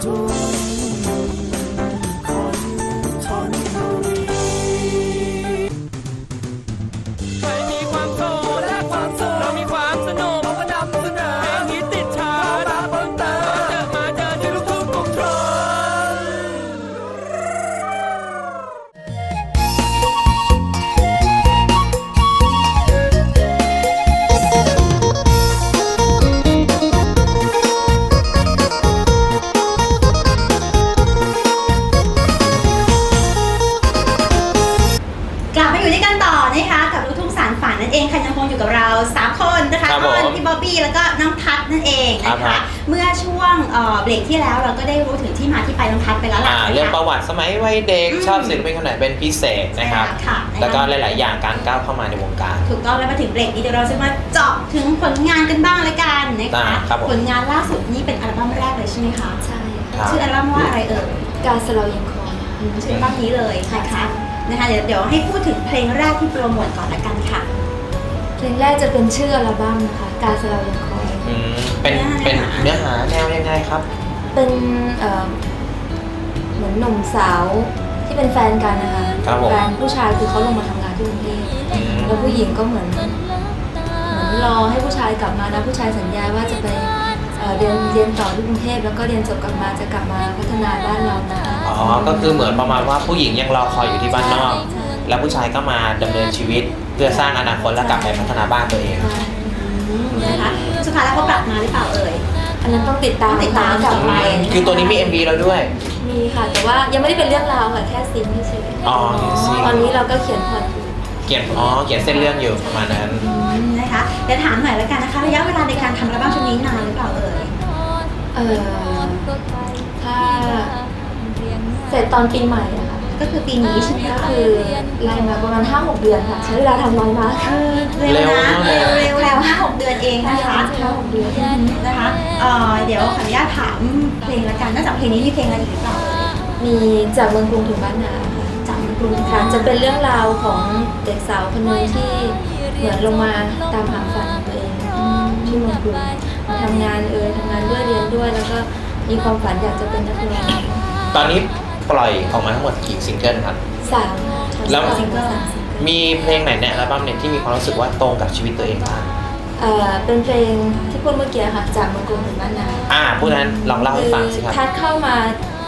ใแล้วล่ะ อ่านะคะเรื่องประวัติสมัยวัยเด็กอืม ชอบศิลปินคนไหนเป็นพิเศษนะครับ ใช่ค่ะนะคะแล้วก็หลาย ๆ อย่างการก้าวเข้ามาในวงการ ถูกต้องแล้วมาถึงเบรกนี้เดี๋ยวเราจะมาเจาะถึงผลงานกันบ้างเลยกันนะได้คะ ครับผม ผลงานล่าสุดนี่เป็นอัลบั้มแรกเลยใช่ไหมคะใช่ครับ ชื่ออัลบั้มว่าอะไรเอ่ยการสลายังคอยอืมชื่ออัลบั้มนี้เลยนะคะนะคะเดี๋ยวเดี๋ยวให้พูดถึงเพลงแรกที่โปรโมทก่อนละกันค่ะ เพลงแรกจะเป็นชื่ออัลบั้มนะคะ การสลายังคอย อืมเป็นเป็นเนื้อหาแนวยังไงครับ เป็นเอ่อ เหมือนหนุ่มสาวที่เป็นแฟนกันนะคะครับผม แฟนผู้ชายคือเขาลงมาทำงานที่กรุงเทพอืมแล้วผู้หญิงก็เหมือนเหมือนรอให้ผู้ชายกลับมานะผู้ชายสัญญาว่าจะไปเอ่อเรียนเรียนต่อที่กรุงเทพแล้วก็เรียนจบกลับมาจะกลับมาพัฒนาบ้านเรานะอ๋อ ก็คือเหมือนประมาณว่าผู้หญิงยังรอคอยอยู่ที่บ้านนอกใช่แล้วผู้ชายก็มาดำเนินชีวิต เพื่อสร้างอนาคตและกลับไปพัฒนาบ้านตัวเองใช่นะคะสุดท้ายแล้วเขากลับมาหรือเปล่าเอ่ย อันนั้นต้องติดตามต้องติดตาม กลับไป คือตัวนี้มี MV แล้วด้วยมี ค่ะ แต่ว่ายังไม่ได้เป็นเรื่องราวค่ะแค่ซิงค์เฉยอ๋อแค่ซิงค์ตอนนี้เราก็เขียนพล็อตอยู่เขียนอ๋อเขียนเส้นเรื่องอยู่ประมาณนั้นอืมนะคะเดี๋ยวถามหน่อยแล้วกันนะคะระยะเวลาในการทำอัลบั้มชุดนี้นานหรือเปล่าเอ่ยเออถ้าเสร็จตอนปีใหม่อะค่ะก็คือปีนี้ใช่ไหมก็คะคือไล่มาประมาณ5-6เดือนค่ะ ใช้เวลาทำน้อยมากเออเร็วนะเร็เร็ววนะเร็วแล้วห้าหกเดือนเองนะคะห้าหกเดือนอืมนะคะเอ่อเดี๋ยวขออนุญาตถามเพลงละกันนอกจากเพลงนี้มีเพลงอะไรอีกหรือเปล่าเอ่ย มีจากเมืองกรุงถึงบ้านนาค่ะจากกรุงค่ะจะเป็นเรื่องราวของเด็กสาวคนหนึงที่เหมือนลงมาตามหาฝันของตัวเองที่เมืองกรุงมาทำงานเอยทำงานด้วยเรียนด้วย แล้วก็มีความฝันอยากจะเป็นนักร้องตอนนี้ปล่อยออกมาทั้งหมดกี่ซิงเกิลครับ สามแล้ว ซิงเกิลสามซิงเกิลมีเพลงไหนในอัลบั้มเนี่ยที่มีความรู้สึกว่าตรงกับชีวิตตัวเองบ้างเอ่อเป็นเพลงที่พูดเมื่อกี้ค่ะจากเมืองกรุงถึงบ้านนา อ่าผู้นั้นลองเล่าให้ฟังสิครับ ทัดเข้ามา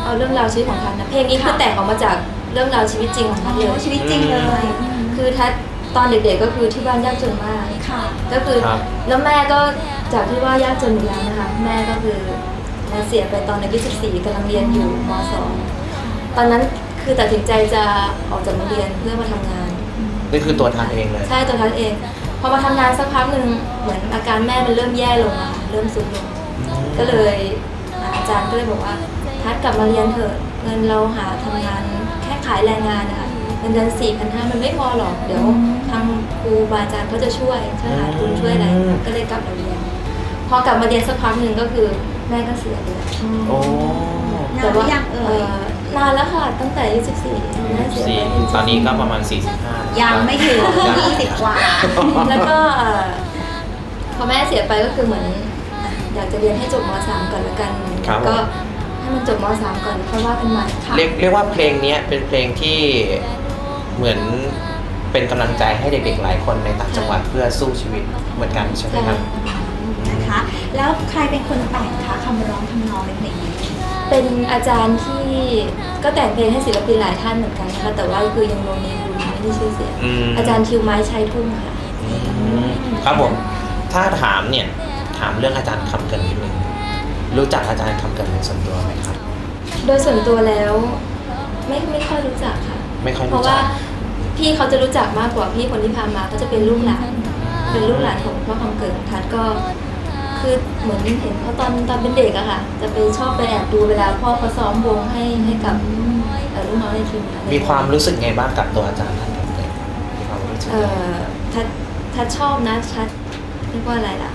เอาเรื่องราวชีวิตของทัดนะเพลงนี้คือแต่งออกมาจากเรื่องราวชีวิตจริงของทัดเลยชีวิตจริงเลย คือทัดตอนเด็กๆก็คือที่บ้านยากจนมากค่ะก็คือครับ แล้วแม่ก็จากที่ว่ายากจนอยู่แล้วนะคะแม่ก็คือมาเสียไปตอนอายุ14กำลังเรียนอยู่ม .2 ตอนนั้นคือตัดสินใจจะออกจากโรงเรียนเพื่อมาทำงาน นี่คือตัวทานเองเลย ใช่ตัวทัดเองพอมาทำงานสักพักหนึ่งเหมือนอาการแม่มันเริ่มแย่ลงอะค่ะเริ่มสุดลง ก็เลยอาจารย์ก็เลยบอกว่า ทัดกลับมาเรียนเถอะ เงินเราหาทำงานแค่ขายแรงงานนะคะเงินเดือนสี่พันห้ามันไม่พอหรอก เดี๋ยวทางครูบาอาจารย์เขาจะช่วยช่วยหาทุนช่วยอะไร ก็เลยกลับมาเรียน พอกลับมาเรียนสักพักหนึ่งก็คือแม่ก็เสียไปแล้วโอ้นานหรือยังเอ่ยนานแล้วค่ะตั้งแต่อายุ14แม่เสียสี่ไปตอนนี้ก็ประมาณ45ยังไม่ถึงยังยี่สิบกว่า แล้วก็เอ่อพอแม่เสียไปก็คือเหมือนอะอยากจะเรียนให้จบม .3 ก่อนละกันครับก็ให้ มันจบม .3 ก่อนค่อยว่ากันใหม่ค่ะ เรียกเรียกว่าเพลงเนี้ยเป็นเพลงที่เหมือนเป็นกำลังใจให้เด็กๆหลายคนในต่างจังหวัดเพื่อสู้ชีวิตเหมือนกันใช่ไหมครับ นะคะ แล้วใครเป็นคนแต่งคะคำร้องทำนองในเพลงนี้เป็นอาจารย์ที่ก็แต่งเพลงให้ศิลปินหลายท่านเหมือนกันนะคะแต่ว่าคือยังโรงเรียนอยู่ไม่ได้ชื่อเสียงอืม อาจารย์ทิวไม้ชัยทุ่งค่ะ อืมครับผม ถ้าถามเนี่ย ถามเรื่องอาจารย์คำเกินนิดนึง รู้จักอาจารย์คำเกินเป็นส่วนตัวไหมครับ โดยส่วนตัวแล้ว ไม่ไม่ค่อยรู้จักค่ะ ไม่ค่อยเพรู้ราะจัว่าก พี่เขาจะรู้จักมากกว่าพี่คนที่พามาก็จะเป็นลูกหลานเป็นลูกหลานของพ่อคำเกิดของทัดก็ คือเหมือนเห็นเขาตอนตอนเป็นเด็กอะค่ะ จะไปชอบไปแอบดูเวลาพ่อเขาซ้อมวงให้ให้กับเอ่อลูกน้องในทีมงนมีความรู้สึกไงบ้างกับตัวอาจารย์ท่านคำเกินมีความรู้สึกเอ่อทัดทัดชอบนะทัดเรียกว่าอะไรล่ะ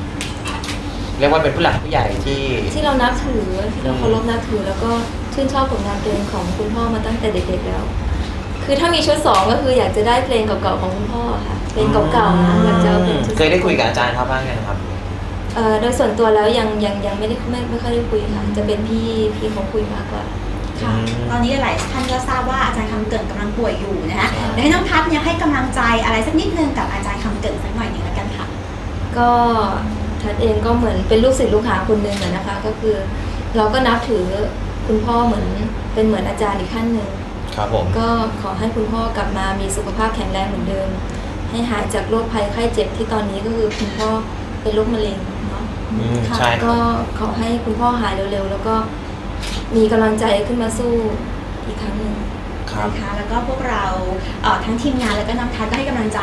เรียกว่าเป็นผู้หลักผู้ใหญ่ที่ ที่เรานับถือที่เราเคารพนับถือ แล้วก็ชื่นชอบผลงานเพลงของคุณพ่อมาตั้งแต่เด็กๆแล้ว คือถ้ามีชุดสองก็คืออยากจะได้เพลงเก่าๆของคุณพ่อค่ะเพลงเก่าๆนะอยากจะเอาเพลงชุดเคยได้คุยกับอาจารย์เขาบ้างยังครับเอ่อโดยส่วนตัวแล้วยังยังยังไม่ได้ไม่ไม่ค่อยได้คุยค่ะจะเป็นพี่พี่เขาคุยมากกว่า ค่ะอืมตอนนี้หลายท่านก็ทราบว่าอาจารย์คำเกิดกำลังป่วยอยู่นะคะใช่เดี๋ยวให้น้องทัศน์เนี่ยให้กำลังใจอะไรสักนิดนึงกับอาจารย์คำเกิดสักหน่อยหนึ่งแล้วกันค่ะ ก็ ทัดเองก็เหมือนเป็นลูกศิษย์ลูกหาคนหนึ่งอะนะคะ ก็คือเราก็นับถือคุณพ่อเหมือนเป็นเหมือนอาจารย์อีกขั้นหนึ่งครับผมก็ขอให้คุณพ่อกลับมามีสุขภาพแข็งแรงเหมือนเดิม ให้หายจากโรคภัยไข้เจ็บที่ตอนนี้ก็คือคุณพ่อเป็นโรคมะเร็งเนาะอืมค่ะใช่คก็รับขอให้คุณพ่อหายเร็วๆ แล้วก็มีกำลังใจขึ้นมาสู้อีกครั้งหนึ่งครับ นะคะแล้วก็พวกเราเอ่อทั้งทีมงานแล้วก็น้องทัศน์ก็ให้กำลังใจ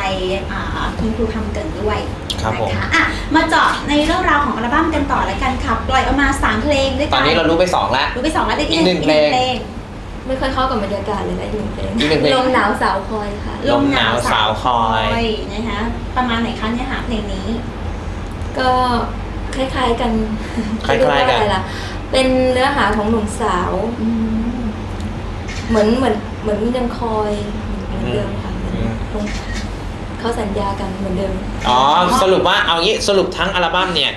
อ่าคุณครูคำเกิดด้วยครับผมนะคะอะมาเจาะในเรื่องราวของอัลบั้มกันต่อแล้วกันค่ะปล่อยออกมาสามเพลงด้วยตกัอนนนี้เรารู้ไปสองแล้วรู้ไปสองแล้วได้อีกหนึ่งเพลงไม่ค่อยเข้ากับบรรยากาศเลยนะอีกหนึ่งเพลงอีกหนึ่งเพลงลมหนาวสาวคอยค่ะลมหนาวสาวคอยนะคะประมาณไหนคะเนื้อหาเพลงนี้ ก็คล้ายๆกันคล้ายๆกันเรีว่อะไรล่ะเป็นเนื้อหาของหนุ่มสาว เหมือนเหมือนเหมือนยังคอยเหมือนเดิมค่ะเหมือนลงเขาสัญญากันเหมือนเดิม อ๋อ สรุปว่าเอางี้สรุปทั้งอัลบั้มเนี่ย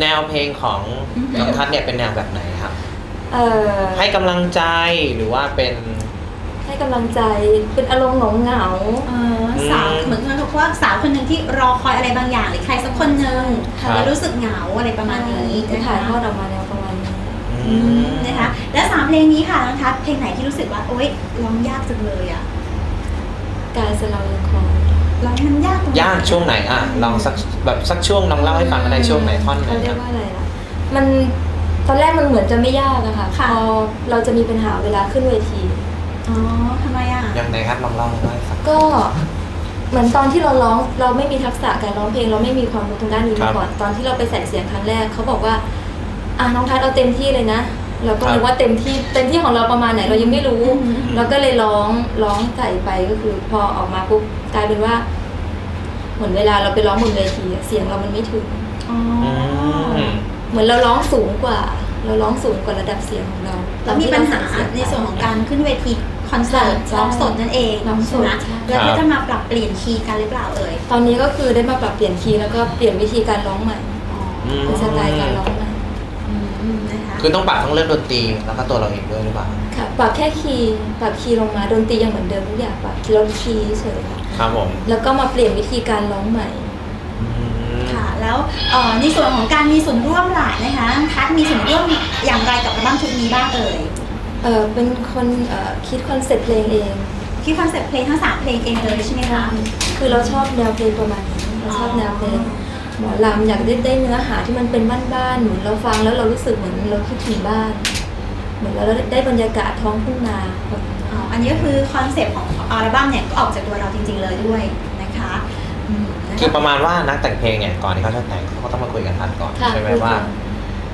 แนวเพลงของอือฮึน้องทัศน์เนี่ยเป็นแนวแบบไหนครับ เออให้กำลังใจหรือว่าเป็น ให้กำลังใจเป็นอารมณ์หนงเหงาเอ่อสาวอืม เหมือนกับว่าสาวคนหนึ่งที่รอคอยอะไรบางอย่างหรือใครสักคนหนึ่งครับแล้วรู้สึกเหงาอะไรประมาณนี้จะนะถ่าคะยทอดออกมาแนวประมาณ นี้อือืมมนะคะ และสามเพลงนี้ค่ะน้องทัศน์เพลงไหนที่รู้สึกว่าโอ๊ยร้องยากจังเลยอะกายสลาวยังคอยร้องมันยากตรงไหนยากช่วงไหนอะลองสักแบบสักช่วงลองเล่าให้ฟังอะไรช่วงไหนท่อนไหนเขาคเรียรักบว่าอะไรล่ะมันตอนแรกมันเหมือนจะไม่ยากอะค่ะพอเราจะมีปัญหาเวลาขึ้นเวทีอ๋อทำไมอะยังไงครับลองเล่าให้ฟังก็เหมือนตอนที่เราร้องเราไม่มีทักษะการร้องเพลง เราไม่มีความรู้ทางด้านนี้ครัมาบก่อนตอนที่เราไปใส่เสียงครั้งแรกเขาบอกว่า อะน้องทัศน์เอาเต็มที่เลยนะเราก็ครับนึกว่าเต็มที่เต็มที่ของเราประมาณไหนเรายังไม่รู้อือหือเราก็เลยร้องร้องใส่ไปก็คือ พอออกมาปุ๊บกลายเป็นว่า เหมือนเวลาเราไปร้องบนเวทีอะเสียงเรามันไม่ถึงอ๋ออืมเหมือนเราร้องสูงกว่า เราร้องสูงกว่าระดับเสียงของเราแล้วมีปัญหาในส่วนของการขึ้นเวทีคอนเสิร์ตใช่ร้องสดนั่นเองร้องสดใช่ไหมใช่แล้วครัก็บจะมาปรับเปลี่ยนคีย์กันหรือเปล่าเอ่ยตอนนี้ก็คือได้มาปรับเปลี่ยนคีย์แล้วก็เปลี่ยนวิธีการร้องใหม่อ๋ออืมเป็นสไตล์การร้องใหม่อืมนะ คะคือต้องปรับทั้งเรื่องดนตรีแล้วก็ตัวเราเองด้วยหรือเปล่า ค่ะปรับแค่คีย์ปรับคีย์ลงมาดนตรียังเหมือนเดิมทุกอย่างปรับลดคีย์เฉยๆค่ะครับผมแล้วก็มาเปลี่ยนวิธีการร้องใหม่อืมค่ะ แล้วเอ่อในส่วนของการมีส่วนร่วมหลายนะคะทัศน์มีส่วนร่วมอย่างไรกับอัลบั้มชุดนี้บ้างเอ่ยเออเป็นคนเอ่อคิดคอนเซ็ปต์เพลงเองคิดคอนเซ็ปต์เพลงทั้งสามเพลงเองเลยใช่ไหมคะ คือเราชอบแนวเพลงประมาณนี้เราชอบแนวเพลง หมอลำอยากได้ได้เนื้อหาที่มันเป็นบ้านๆเหมือนเราฟังแล้วเรารู้สึกเหมือนเราคิดถึงบ้าน เหมือนเราได้บรรยากาศท้องทุ่งนาแบบนี้อ๋ออันนี้ก็คือคอนเซ็ปต์ของอัลบั้มเนี่ยก็ออกจากตัวเราจริง ๆ เลยด้วยนะคะอืมนะคือคะประมาณว่านักแต่งเพลงเนี่ยก่อนที่เขาจะแต่งเขาก็ต้องมาคุยกันทัดก่อนค่ะใช่ไหมคุยกันว่า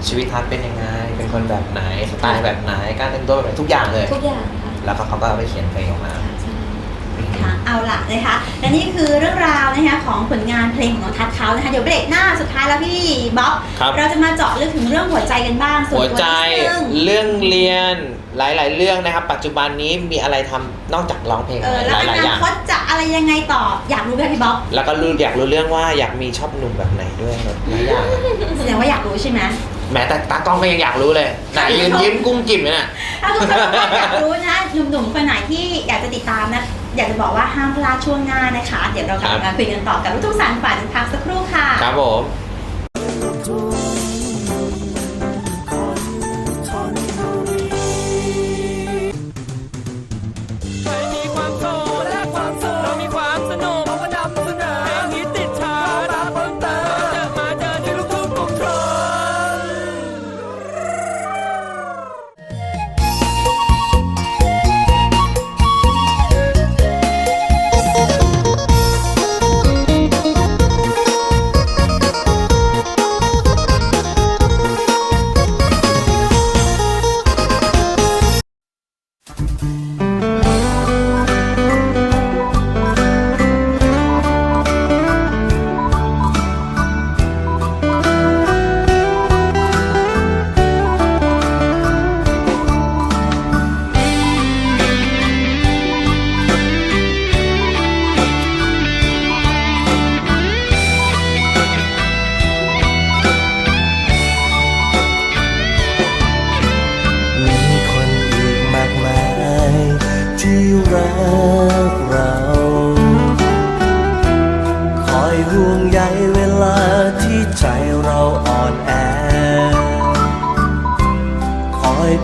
ชีวิตทัดเป็นยังไง เป็นคนแบบไหนสไตล์แบบไหนการแต่งตัวแบบไหนทุกอย่างเลยทุกอย่างค่ะแล้วก็เขาก็เอาไปเขียนเพลงออกมา ใช่ค่ะเอาล่ะนะคะและนี่คือเรื่องราวนะคะของผลงานเพลงของน้องทัศน์เขานะคะเดี๋ยวเบรกหน้าสุดท้ายแล้วพี่บ๊อบครับ เราจะมาเจาะลึกถึงเรื่องหัวใจกันบ้างส่วนหัวตัวใจนิดนึงเรื่องเรียนหลาย ๆ เรื่องนะครับ ปัจจุบันนี้มีอะไรทำนอกจากร้องเพลงเออหแล้วอลายๆอนาย่าง คตจะอะไรยังไงต่ออยากรู้ไหมพี่บ๊อบแล้วก็รู้อยากรู้เรื่องว่าอยากมีชอบหนุ่มแบบไหนด้วยหลายอย่างแสดงว่าอยากรู้ใช่ไหม แม้แต่ตากล้องก็ยังอยากรู้เลยไหนยืนยิ้มกุ้งกิ่มเลยน่ะถ้าคุณผู้ชมอยากรู้นะหนุ่มๆคนไหนที่อยากจะติดตามนะ อยากจะบอกว่าห้ามพลาดช่วงหน้านะคะ เดี๋ยวเรากลับมาคุยกันต่อกับลูกทุ่งสารฝันพักสักครู่ค่ะ ครับผม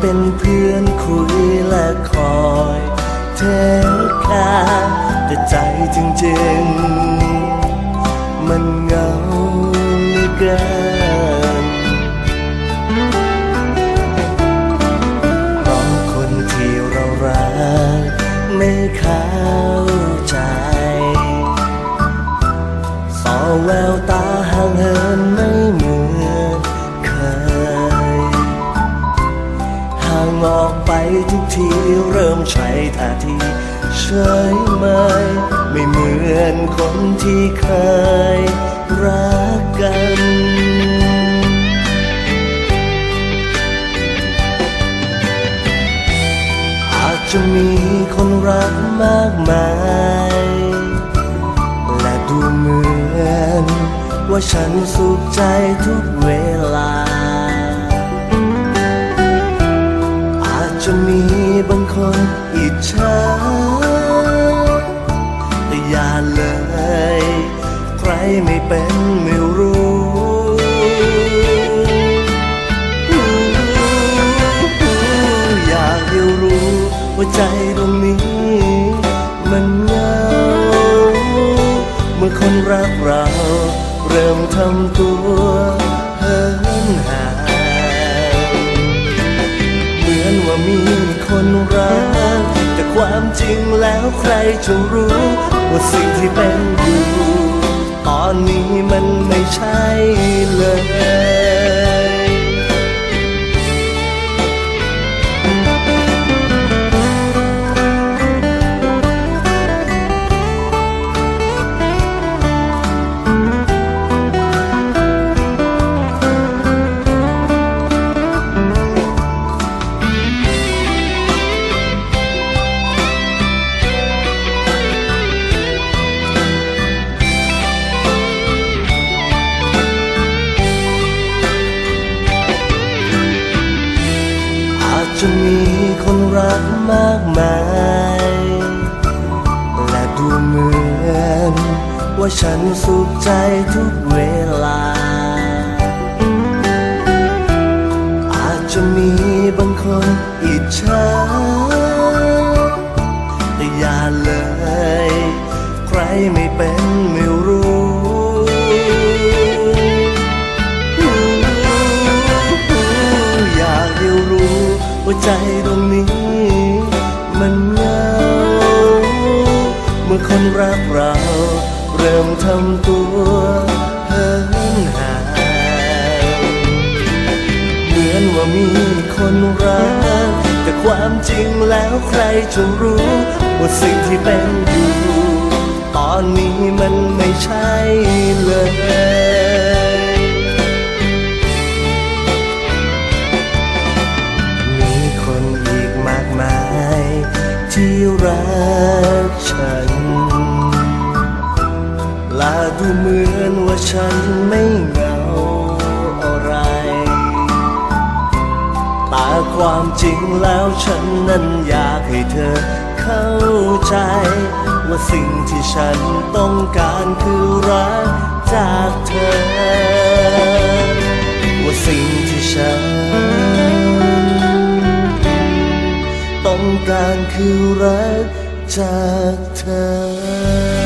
เป็นเพื่อนคุยและคอยเทคาแต่ใจจริงๆ มันเหงาเหลือเกิน เฉยเมไม่เหมือนคนที่เคยรักกันอาจจะมีคนรักมากมาย และดูเหมือนว่าฉันสุขใจทุกเวลา อาจจะมีบางคน เป็นไม่รู้อยากให้รู้ว่าใจตรงนี้ มันเงาเมื่อคนรักเรา เริ่มทำตัวเหินห่างเหมือนว่ามีคนรัก แต่ความจริงแล้วใครจะรู้ ว่าสิ่งที่เป็นอยู่ ตอนนี้มันไม่ใช่เลย รักมากมาย และดูเหมือน ว่าฉันสุขใจทุกเวลา อาจจะมีบางคนอิจฉา รักเรา เริ่มทำตัวเหินห่างเหมือนว่ามีคนรัก แต่ความจริงแล้วใครจะรู้ว่าสิ่งที่เป็นอยู่ ตอนนี้มันไม่ใช่เลยมีคนอีกมากมายที่รักฉัน ดูเหมือนว่าฉันไม่เหงาอะไร แต่ความจริงแล้วฉันนั้นอยากให้เธอเข้าใจ ว่าสิ่งที่ฉันต้องการคือรักจากเธอ ว่าสิ่งที่ฉัน ต้องการคือรักจากเธอ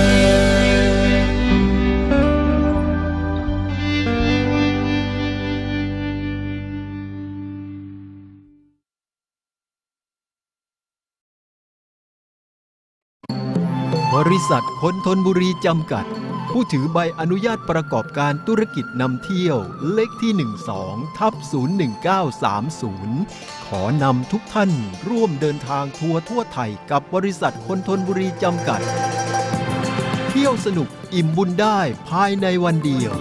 ริษัทคนทนบุรีจำกัด ผู้ถือใบอนุญาตประกอบการธุรกิจนำเที่ยวเลขที่ 12 ทับ 01930 ขอนำทุกท่านร่วมเดินทางทัวร์ทั่วไทยกับบริษัทคนทนบุรีจำกัด เที่ยวสนุกอิ่มบุญได้ภายในวันเดียว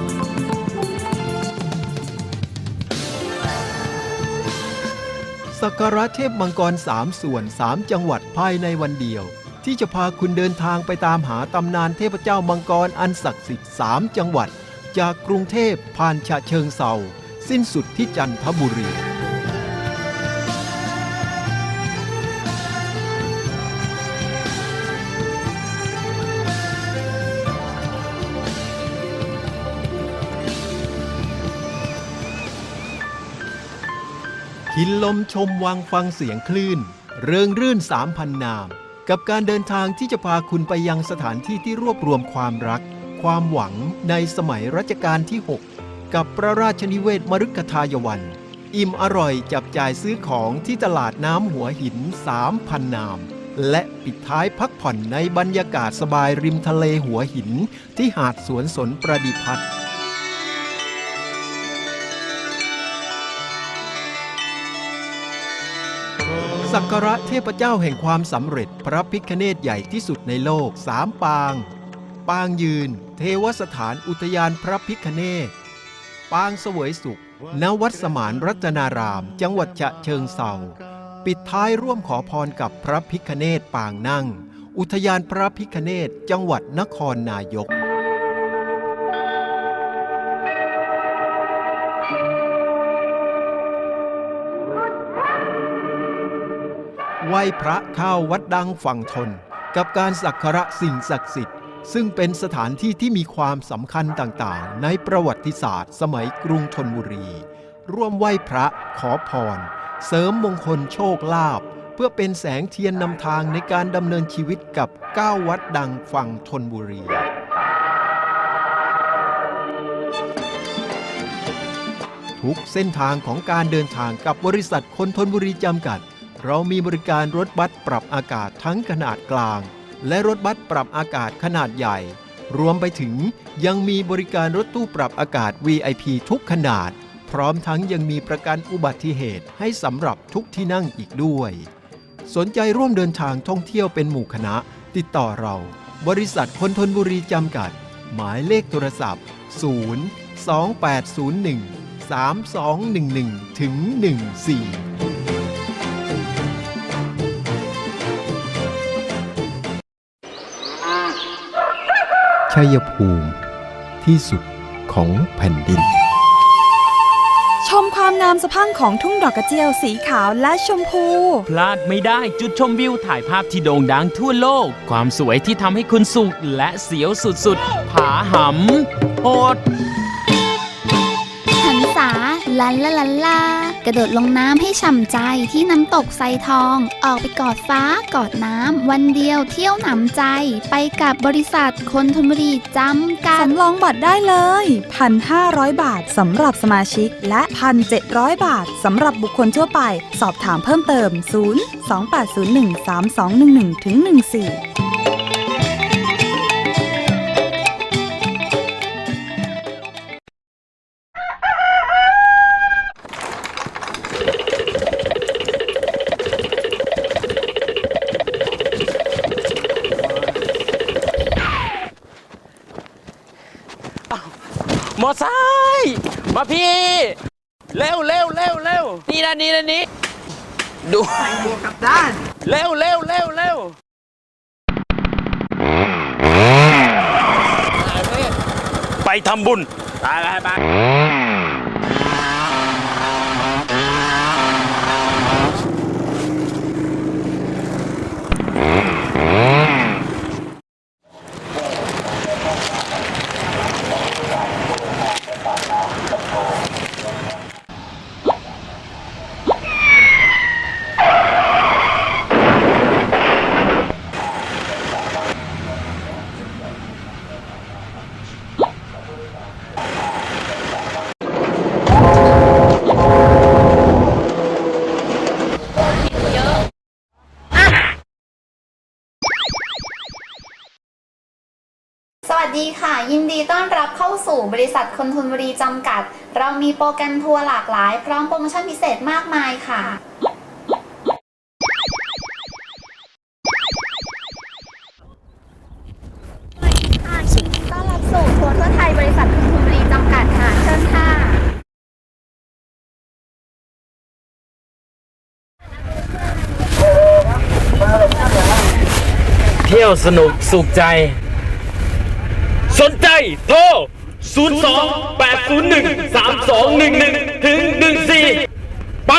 สักการะเทพมังกรสามส่วน3จังหวัดภายในวันเดียว ที่จะพาคุณเดินทางไปตามหาตำนานเทพเจ้ามังกรอันศักดิ์สิทธิ์3จังหวัด จากกรุงเทพผ่านฉะเชิงเซาสิ้นสุดที่จันทบุรีคกินลมชมวังฟังเสียงคลื่น เริงรื่นสามพันนาม กับการเดินทางที่จะพาคุณไปยังสถานที่ที่รวบรวมความรัก ความหวังในสมัยรัชกาลที่ 6 กับพระราชนิเวศมฤคทายวัน อิ่มอร่อยจับจ่ายซื้อของที่ตลาดน้ำหัวหิน 3,000 นาม และปิดท้ายพักผ่อนในบรรยากาศสบายริมทะเลหัวหินที่หาดสวนสนประดิพัฒน์ สักการะเทพเจ้าแห่งความสำเร็จพระพิคเนตใหญ่ที่สุดในโลกสามปาง ปางยืน เทวสถานอุทยานพระพิคเนตปางเสวยสุข ณ วัดสมานรัตนาราม จังหวัดฉะเชิงเซาปิดท้ายร่วมขอพรกับพระพิคเนตปางนั่ง อุทยานพระพิคเนตจังหวัดนครนายก ไหว้พระเข้าวัดดังฝั่งทน กับการสักการะสิ่งศักดิ์สิทธิ์ ซึ่งเป็นสถานที่ที่มีความสำคัญต่างๆ ในประวัติศาสตร์ สมัยกรุงธนบุรี ร่วมไหว้พระขอพร เสริมมงคลโชคลาภเพื่อเป็นแสงเทียนนำทางในการดำเนินชีวิตกับ9วัดดังฝั่งธนบุรีทุกเส้นทางของการเดินทางกับบริษัทคนทนบุรีจำกัด เรามีบริการรถบัสปรับอากาศทั้งขนาดกลาง และรถบัสปรับอากาศขนาดใหญ่ รวมไปถึงยังมีบริการรถตู้ปรับอากาศ VIP ทุกขนาด พร้อมทั้งยังมีประกันอุบัติเหตุให้สำหรับทุกที่นั่งอีกด้วย สนใจร่วมเดินทางท่องเที่ยวเป็นหมู่คณะ ติดต่อเรา บริษัทคนทนบุรีจำกัด หมายเลขโทรศัพท์ 0 2801 3211ถึง14 ชัยภูมิ ที่สุดของแผ่นดิน ชมความงามสะพรั่งของทุ่งดอกกระเจียวสีขาวและชมพู พลาดไม่ได้จุดชมวิวถ่ายภาพที่โด่งดังทั่วโลก ความสวยที่ทำให้คุณสุขและเสียวสุดๆ ผาหำโหดหันษาลันละลันลาก ระโดดลงน้ำให้ฉ่ำใจที่น้ำตกไซทอง ออกไปกอดฟ้ากอดน้ำ วันเดียวเที่ยวหนำใจ ไปกับบริษัทคนธนบุรีจำกัดสำรองบัตรได้เลย 1,500 บาทสำหรับสมาชิก และ 1,700 บาทสำหรับบุคคลทั่วไป สอบถามเพิ่มเติม 0 2 8 0 1 3 2 1 1 1 4 มาพี่ เร็วเร็วเร็วเร็วนี่นะนี่นะนี่ดูใส่หมวกกับด้าน เร็วเร็วเร็วเร็วไปทำบุญ ไปไปไป สวัสดีค่ะ ยินดีต้อนรับเข้า สู่บริษัทคนทุนบุรีจำกัด เรามีโปรแกรมทัวร์หลากหลาย พร้อมโปรโมชั่นพิเศษมากมายค่ะต้อนรับสู่ทัวร์ทั่วไทยบริษัทคนทุนบุรีจำกัดค่ะเชิญค่ะเที่ยวสนุกสุขใจ สนใจโทร 02 801 3211 ถึง 14 ไป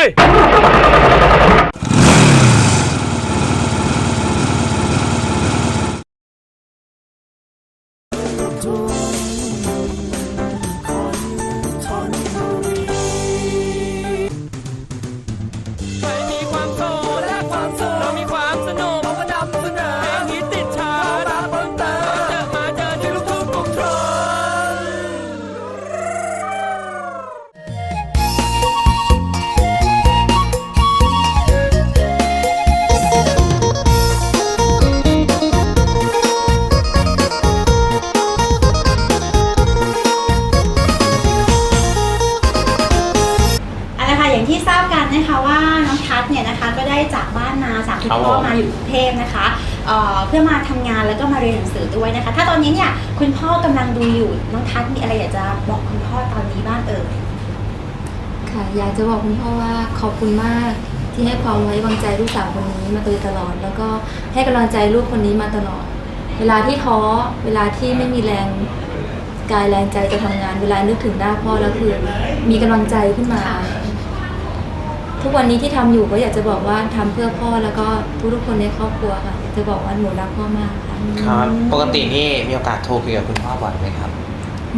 จะบอกคุณพ่อว่าขอบคุณมากที่ให้ความไว้วางใจลูกสาวคนนี้มาโดยตลอด แล้วก็ให้กำลังใจลูกคนนี้มาตลอด เวลาที่ท้อเวลาที่ไม่มีแรงกายแรงใจจะทำงาน เวลานึกถึงหน้าพ่อแล้วคือมีกำลังใจขึ้นมา ทุกวันนี้ที่ทำอยู่ก็อยากจะบอกว่าทำเพื่อพ่อแล้วก็ทุกๆคนในครอบครัวค่ะอยากจะบอกว่าหนูรักพ่อมากค่ะครับปกตินี่มีโอกาสโทรคุยกับคุณพ่อบ่อยไหมครับ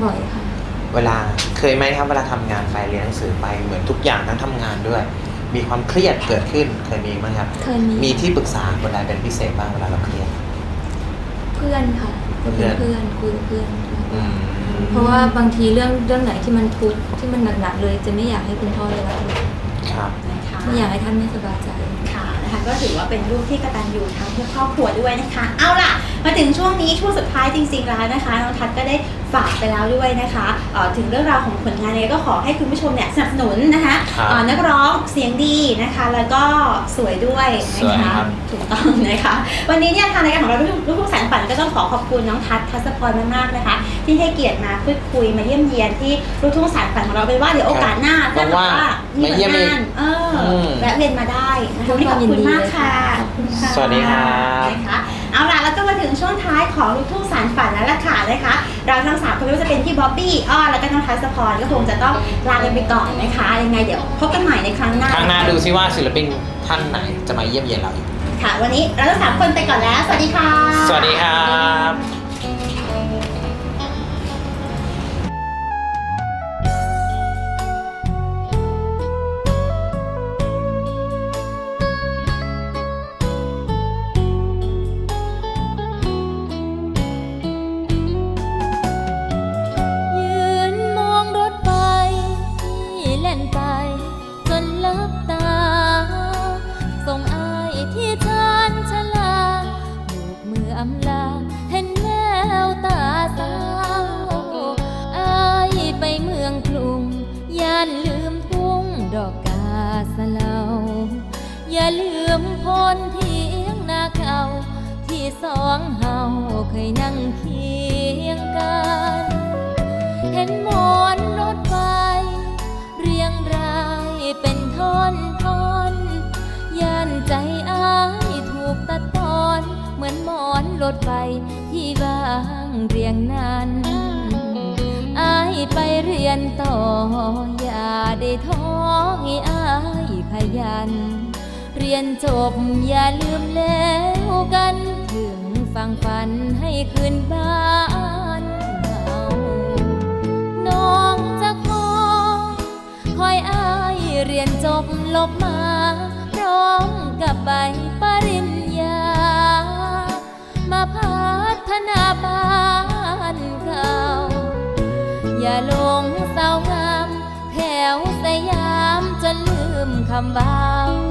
บ่อยค่ะ เวลาเคยไหมครับเวลาทำงานไปเรียนหนังสือไปเหมือนทุกอย่างทั้งทำงานด้วย มีความเครียดเกิดขึ้นเคยมีไหมครับเคยมีมีที่ปรึกษาคนใดเป็นพิเศษบ้างเวลาเราเครียดเพื่อนค่ะจะเป็นเพื่อนคุยกับเพื่อนอืมเพราะว่าบางทีเรื่องเรื่องไหนที่มันทุกข์ที่มันหนักๆเลย จะไม่อยากให้คุณพ่อได้รับรู้ครับนะคะไม่อยากให้ท่านไม่สบายใจค่ะนะคะก็ถือว่าเป็นลูกที่กตัญญูทำเพื่อครอบครัวด้วยนะคะ เอาล่ะ มาถึงช่วงนี้ช่วงสุดท้ายจริงๆแล้วนะคะน้องทัศน์ก็ได้ ฝากไปแล้วด้วยนะคะเอ่อถึงเรื่องราวของผลงานเนี่ยก็ขอให้คุณผู้ชมเนี่ยสนับสนุนนะคะครับเอ่อนักร้องเสียงดีนะคะ แล้วก็สวยด้วยนะสวยคะครับถูกต้องนะคะ วันนี้เนี่ยทางรายการของเราลูกลูกทุ่งแสนฝันก็ต้องขอขอบคุณน้องทัศน์ทัศพรมากๆนะคะ ที่ให้เกียรติมาพูดคุยมาเยี่ยมเยียนที่ลูกทุ่งแสนฝันของเราเป็นว่าเดี๋ยวโอกาสหน้าถ้าเกิดว่ามีผลงานเอออมแวะเวียนมาได้นะคะวันนี้ขอบคุณมากค่ะขอบคุณค่ะสวัสดีครับนะคะ เอาล่ะแล้วก็มาถึงช่วงท้ายของลูกทุ่งสารฝันแล้วล่ะค่ะนะคะ เราทั้งสามคนไม่ว่าจะเป็นพี่บ๊อบบี้อ้อแล้วก็น้องทัศพรก็คงจะต้องลากันไปก่อนนะคะยังไงเดี๋ยวพบกันใหม่ในครั้งหน้าครั้งหน้าดูซิว่าศิลปินท่านไหนจะมาเยี่ยมเยียนเราอีกค่ะ วันนี้เราทั้งสามคนไปก่อนแล้ว สวัสดีค่ะ สวัสดีครับ ถไฟที่วางเรียงนั้นอายไปเรียนต่อ อย่าได้ท้อให้อายขยัน เรียนจบอย่าลืมแล้วกัน ถึงฟังฝันให้คืนบ้านเฮาน้องจะขอคอยอายเรียนจบลบมา พร้อมกับใบปริญ พัฒนาบ้านเก่า อย่าลงเสางามแถวสยามจนลืมคำเบาว